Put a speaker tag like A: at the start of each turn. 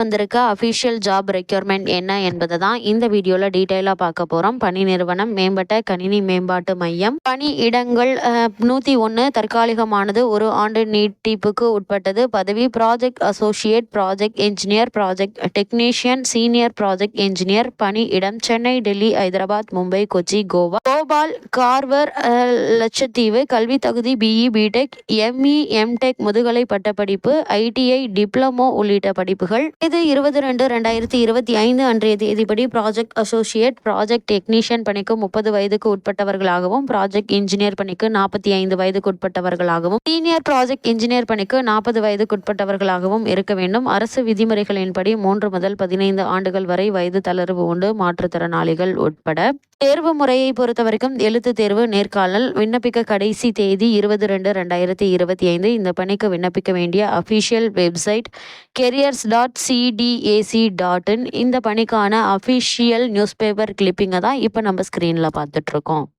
A: வந்திருக்க official job requirement என்ன என்பதை தான் இந்த வீடியோவில் டீட்டெயிலாக பார்க்க போகிறோம் பணி நிறுவனம் மேம்பட்ட கணினி மேம்பாட்டு மையம். பணி இடங்கள் நூற்றி ஒன்று தற்காலிகமானது ஒரு ஆண்டு நீட்டிப்புக்கு உட்பட்டது. பதவி project associate project engineer project technician senior project engineer பணி இடம் சென்னை டெல்லி ஹைதராபாத் மும்பை கொச்சி கோவா. கோபால் கார்வர் லட்சத்தீவு கல்வி தகுதி பிஇ பிடெக் எம்இ எம்டெக் முதுகலை பட்டப்படிப்பு ஐடிஐ டிப்ளமோ உள்ளிட்ட படிப்புகள். இது இருபது ரெண்டு ரெண்டாயிரத்தி இருபத்தி ஐந்து அன்றைய தேதிப்படி ப்ராஜெக்ட் அசோசியேட் ப்ராஜெக்ட் டெக்னீஷியன் பணிக்கு முப்பது வயதுக்கு உட்பட்டவர்களாகவும் ப்ராஜெக்ட் இன்ஜினியர் பணிக்கு நாற்பத்தி ஐந்து வயதுக்கு உட்பட்டவர்களாகவும் சீனியர் ப்ராஜெக்ட் இன்ஜினியர் பணிக்கு நாற்பது வயதுக்கு உட்பட்டவர்களாகவும் இருக்க வேண்டும். அரசு விதிமுறைகளின்படி மூன்று முதல் பதினைந்து ஆண்டுகள் வரை வயது தளர்வு உண்டு. மாற்றுத்திறனாளிகள் உட்பட தேர்வு முறையை பொறுத்த வரைக்கும் எழுத்து தேர்வு நேர்காணல் விண்ணப்பிக்க கடைசி தேதி இருபது ரெண்டு ரெண்டாயிரத்தி இருபத்தி ஐந்து. இந்த பணிக்கு விண்ணப்பிக்க வேண்டிய official website careers dot CDAC dot in இந்த பணிக்கான அஃபிஷியல் நியூஸ் பேப்பர் கிளிப்பிங்கை தான் இப்போ நம்ம ஸ்க்ரீனில் பார்த்துட்ருக்கோம்